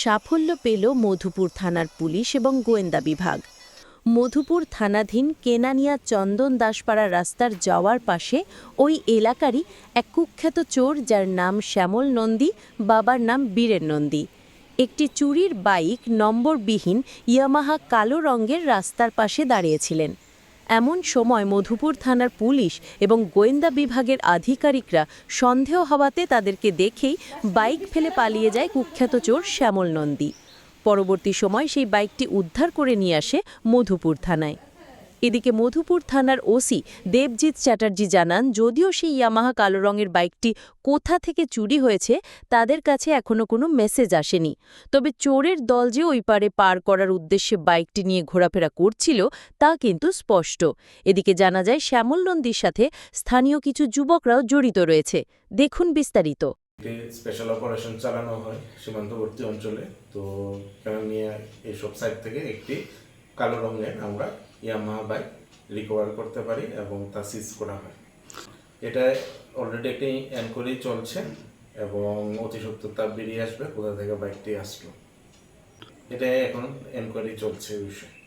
সাফল্য পেল মধুপুর থানার পুলিশ এবং গোয়েন্দা বিভাগ। মধুপুর থানাধীন কেনানিয়া চন্দন দাসপাড়া রাস্তার যাওয়ার পাশে ওই এলাকারই এক কুখ্যাত চোর যার নাম শ্যামল নন্দী, বাবার নাম বীরেন নন্দী। একটি চুরির বাইক নম্বরবিহীন ইয়ামাহা কালো রঙের রাস্তার পাশে দাঁড়িয়েছিলেন। এমন সময় মধুপুর থানার পুলিশ এবং গোয়েন্দা বিভাগের আধিকারিকরা সন্দেহ হওয়াতে তাদেরকে দেখেই বাইক ফেলে পালিয়ে যায় কুখ্যাত চোর শ্যামল নন্দী। পরবর্তী সময় সেই বাইকটি উদ্ধার করে নিয়ে আসে মধুপুর থানায়। এদিকে মধুপুর থানার ওসি দেবজিৎ চ্যাটার্জি জানান, যদিও সেই ইয়ামাহা কালো রঙের বাইকটি কোথা থেকে চুরি হয়েছে, তাদের কাছে এখনও কোনো মেসেজ আসেনি। তবে চোরের দল যে ওই পারে পার করার উদ্দেশ্যে বাইকটি নিয়ে ঘোরাফেরা করছিল, তা কিন্তু স্পষ্ট। এদিকে জানা যায় শ্যামল নন্দীর সাথে স্থানীয় কিছু যুবকরাও জড়িত রয়েছে। দেখুন বিস্তারিত। স্পেশাল অপারেশন চালানো হয় সীমান্তবর্তী অঞ্চলে। তো নিয়ে এইসব সাইট থেকে একটি কালো রঙের আমরা ইয়ামাহা বাইক রিকভার করতে পারি এবং তা সিজ করা হয়। এটা অলরেডি একটি অ্যানকোরি চলছে এবং অতি সত্তরতা বেরিয়ে আসবে, কোথা থেকে বাইকটি আসলো। এটা এখন এনকোয়ারি চলছে বিষয়ে।